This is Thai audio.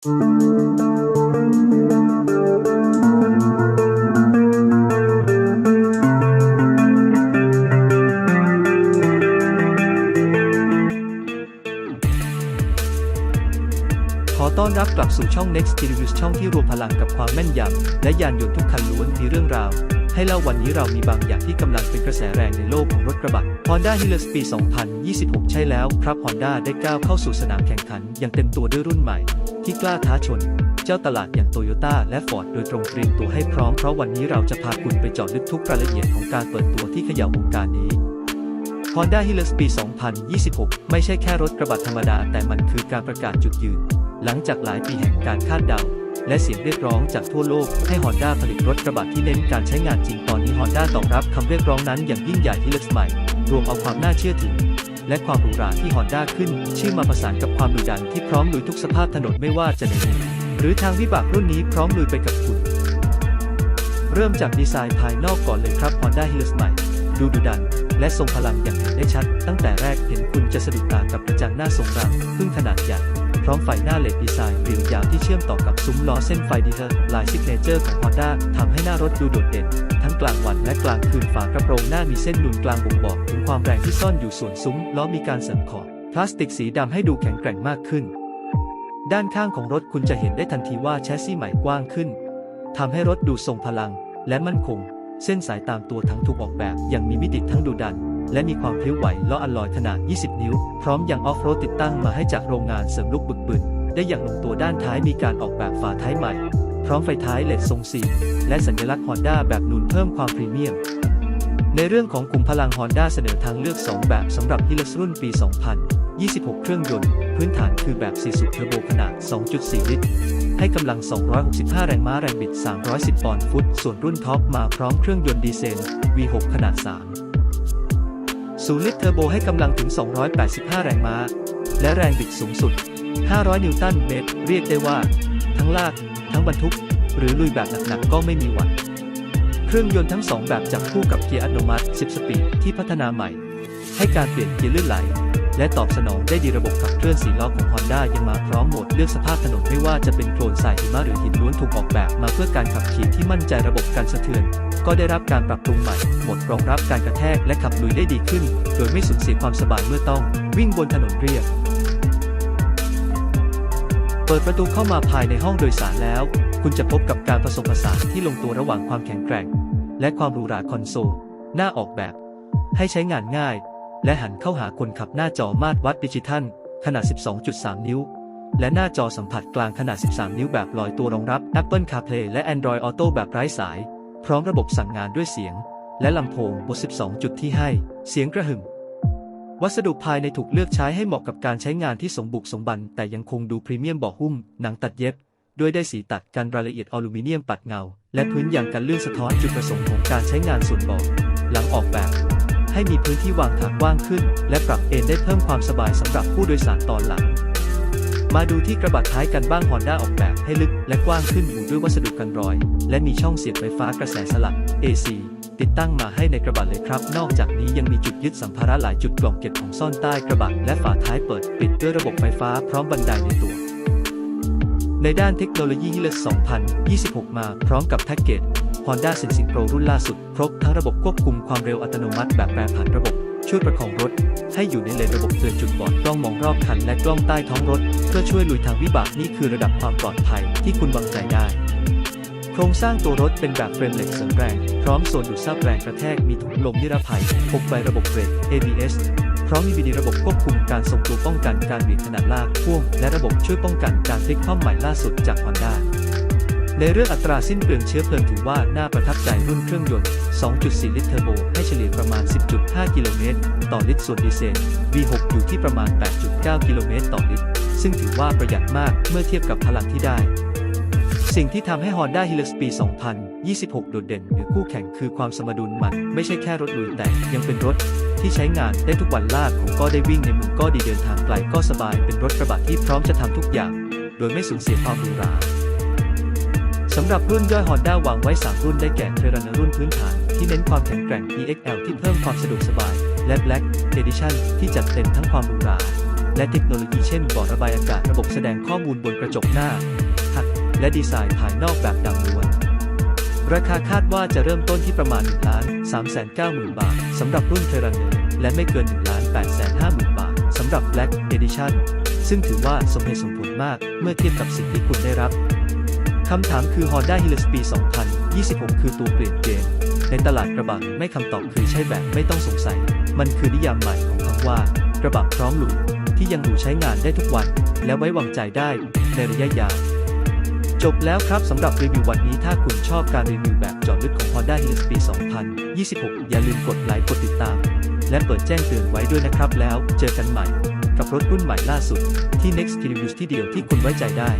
ขอต้อนรับกลับสู่ช่อง Next t e v i s ช่องที่รวมพลังกับความแม่นยำและยานยนต์ทุกคันล้วนมีเรื่องราว ให้เล่าวันนี้เรามีบางอย่างที่กำลังเป็นกระแสแรงในโลกของรถกระบะ Honda Hilux ปี 2026 ใช่แล้วครับ Honda ได้ก้าวเข้าสู่สนามแข่งขัน อย่างเต็มตัวด้วยรุ่นใหม่ ที่กล้าท้าชน เจ้าตลาดอย่าง Toyota และ Ford โดยตรงเตรียมตัวให้พร้อมเพราะวันนี้เราจะพาคุณไปเจาะลึกทุกรายละเอียดของการเปิดตัวที่เขย่าวงการนี้ Honda Hilux ปี 2026 ไม่ใช่แค่รถกระบะธรรมดา แต่มันคือการประกาศจุดยืน หลังจากหลายปีแห่งการคาดเดา และเสียงเรียกร้องจากทั่วโลกให้ Honda ผลิตรถกระบะที่เน้นการใช้งานจริงตอนนี้ Honda ตอบรับคำเรียกร้องนั้นอย่างยิ่งใหญ่ Hilux ใหม่รวมเอาความน่าเชื่อถือ และความหรูหราที่ Honda ขึ้น ชื่อมาประสานกับความดุดันที่พร้อมลุยทุกสภาพถนนไม่ว่าจะในเมืองหรือทางวิบากรุ่นนี้พร้อมลุยไปกับคุณ เริ่มจากดีไซน์ภายนอกก่อนเลยครับ Honda Hilux ใหม่ ดูดุดัน และทรงพลังอย่างเห็นได้ชัด ตั้งแต่แรกเห็นคุณจะสะดุดตากับกระจังหน้าทรงรังพึ่งขนาดใหญ่ พร้อมไฟหน้าเลดดีไซน์รียวยาวที่เชื่อมต่อกับซุ้มล้อเส้นไฟดีเทอร์ลายซิกเนเจอร์ของ Honda ทำให้หน้ารถดูโดดเด่น ทั้งกลางวันและกลางคืนฝากระโปรงหน้ามีเส้นนูนกลางบ่งบอกถึงความแรงที่ซ่อนอยู่ส่วนซุ้มล้อมีการเสริมขอบพลาสติกสีดำให้ดูแข็งแกร่งมากขึ้น ด้านข้างของรถคุณจะเห็นได้ทันทีว่าแชสซีใหม่กว้างขึ้นทำให้รถดูทรงพลังและมั่นคง เส้นสายตามตัวทั้งถูกออกแบบอย่างมีมิติทั้งดุดัน และมีความพลิ้วไหวล้ออัลลอยขนาด 20 นิ้ว พร้อมยังออฟโรดติดตั้งมาให้จากโรงงานเสริมลูกบึกบึนได้อย่างลงตัวด้านท้ายมีการออกแบบฝาท้ายใหม่ พร้อมไฟท้ายเลดทรงสีและสัญลักษณ์ Honda แบบนูนเพิ่มความพรีเมียม ในเรื่องของขุมพลัง Honda เสนอทางเลือก 2 แบบสำหรับ Hilux รุ่นปี 2026 เครื่องยนต์ พื้นฐานคือแบบ 4 สูบเทอร์โบขนาด 2.4 ลิตร ให้กำลัง 265 แรงม้าแรงบิด 310 ปอนด์ฟุต ส่วนรุ่นท็อปมาพร้อมเครื่องยนต์ดีเซล V6 ขนาด 3 0ลิตรเทอร์โบให้กำลังถึง 285 แรงม้า และแรงบิดสูงสุด 500 นิวตันเมตร เรียกได้ว่า ทั้งลาก ทั้งบรรทุก หรือลุยแบบหนักๆก็ไม่มีหวั่นเครื่องยนต์ทั้ง2แบบจับคู่กับเกียร์อัตโนมัติ 10 สปีดที่พัฒนาใหม่ ให้การเปลี่ยนเกียร์ลื่นไหล และตอบสนองได้ดีระบบขับเคลื่อน4ล้อของ Honda ยังมาพร้อมโหมดเลือกสภาพถนนไม่ว่าจะเป็นโคลนทรายหิมะหรือหินล้วนถูกออกแบบมาเพื่อการขับขี่ที่มั่นใจระบบการสะเทือน ก็ได้รับการปรับปรุงใหม่โหมดรองรับการกระแทกและขับลุยได้ดีขึ้น โดยไม่สูญเสียความสบายเมื่อต้องวิ่งบนถนนเรียบเปิดประตูเข้ามาภายในห้องโดยสารแล้ว คุณจะพบกับการผสมผสานที่ลงตัวระหว่างความแข็งแกร่ง และความหรูหราคอนโซล หน้าออกแบบ ให้ใช้งานง่าย และหันเข้าหาคนขับหน้าจอมาตรวัดดิจิทัล ขนาด 12.3 นิ้ว และหน้าจอสัมผัสกลางขนาด 13 นิ้วแบบลอยตัวรองรับ Apple CarPlay และ Android Auto แบบไร้สาย พร้อมระบบสั่งงานด้วยเสียง และลำโพงบน12 จุดที่ให้ เสียงกระหึ่ม วัสดุภายในถูกเลือกใช้ให้เหมาะกับการใช้งานที่สมบุกสมบัน แต่ยังคงดูพรีเมียมเบาะหุ้ม หนังตัดเย็บด้วยได้สีตัดกันรายละเอียดอลูมิเนียมปัดเงา และพื้นยางกันลื่นสะท้อนจุดประสงค์ของการใช้งานส่วนเบาะหลังออกแบบ ให้มีพื้นที่วางขากว้างขึ้น และปรับเอนได้เพิ่มความสบายสำหรับผู้โดยสารตอนหลัง มาดูที่กระบะท้ายกันบ้าง Honda ออกแบบให้ลึกและกว้างขึ้นอยู่ด้วยวัสดุกันรอย และมีช่องเสียบไฟฟ้ากระแสสลับ AC ติดตั้งมาให้ในกระบะเลยครับ นอกจากนี้ยังมีจุดยึดสัมภาระหลายจุดกล่องเก็บของซ่อนใต้กระบะและฝาท้ายเปิดปิดด้วยระบบไฟฟ้าพร้อมบันไดในตัวในด้านเทคโนโลยี Hilux 2026 มาพร้อมกับแพ็กเกจ Honda Sensing Pro รุ่นล่าสุด ครบทั้งระบบควบคุมความเร็วอัตโนมัติแบบแปรผันระบบ ช่วยประคองรถ ให้อยู่ในเลนระบบเตือนจุดบอดกล้องมองรอบคันและกล้องใต้ท้องรถ เพื่อช่วยลุยทางวิบากนี่คือระดับความปลอดภัยที่คุณวางใจได้โครงสร้างตัวรถเป็นแบบเฟรมเหล็กเสริมแรง พร้อมโซนดูดซับแรงกระแทกมีถุงลมนิรภัยพกใบระบบเบรก ABS พร้อมมีวิดีระบบควบคุมการทรงตัวป้องกันการเบียดขนาดลากพ่วงและระบบช่วยป้องกันการพลิกคว่ำใหม่ล่าสุดจาก Honda ในเรื่องอัตราสิ้นเปลืองเชื้อเพลิงถือว่าน่าประทับใจรุ่นเครื่องยนต์ 2.4 ลิตรเทอร์โบ ให้เฉลี่ยประมาณ 10.5 กิโลเมตร ต่อลิตร ส่วนดีเซล V6 อยู่ที่ประมาณ 8.9 กิโลเมตร ต่อลิตร ซึ่งถือว่าประหยัดมากเมื่อเทียบกับพลังที่ได้ สิ่งที่ทำให้ Honda Hilux ปี 2026 โดดเด่นหรือคู่แข่งคือความสมดุลมัน ไม่ใช่แค่รถลุยแต่ยังเป็นรถที่ใช้งานได้ทุกวันลากของก็ได้วิ่งในมืองก็ดีเดินทางไกลก็สบายเป็นรถกระบะที่พร้อมจะทำทุกอย่าง โดยไม่สูญเสียความหรูหรา สำหรับรุ่นย่อย Honda วางไว้ 3 รุ่นได้แก่ t e r r a n รุ่นพื้นฐานที่เน้นความแข็งแกร่ง EXL ที่เพิ่มความสะดวกสบาย และ Black Edition ที่จัดเต็มทั้งความหรูหราและเทคโนโลยีเช่นบอร์ดระบายอากาศระบบแสดงข้อมูลบนกระจกหน้าหักและดีไซน์ภายนอกแบบดำล้วน ราคาคาดว่าจะเริ่มต้นที่ประมาณ1ล้าน3 9 0 0 0 บาทสำหรับรุ่นเทรนเนอร์และไม่เกิน1ล้าน8 5 0 0 0 บาทสำหรับ Black Edition ซึ่งถือว่าสมเหตุสมผลมากเมื่อเทียบกับสิ่งที่คุณได้รับ คำถามคือ Honda Hilux ปี 2026 คือตัวเปลี่ยนเกม ในตลาดกระบะไม่คำตอบคือใช่แบบไม่ต้องสงสัย มันคือนิยามใหม่ของคำว่า กระบะพร้อมลุยที่ยังดูใช้งานได้ทุกวัน และไว้วางใจได้ในระยะยาวจบแล้วครับสำหรับรีวิววันนี้ถ้าคุณชอบการรีวิวแบบเจอดลึกของ Honda Hilux ปี 2026 อย่าลืมกดไลค์กดติดตาม และเปิดแจ้งเตือนไว้ด้วยนะครับแล้วเจอกันใหม่ กับรถรุ่นใหม่ล่าสุดที่ Next Reviews ที่เดียวที่คุณไว้ใจได้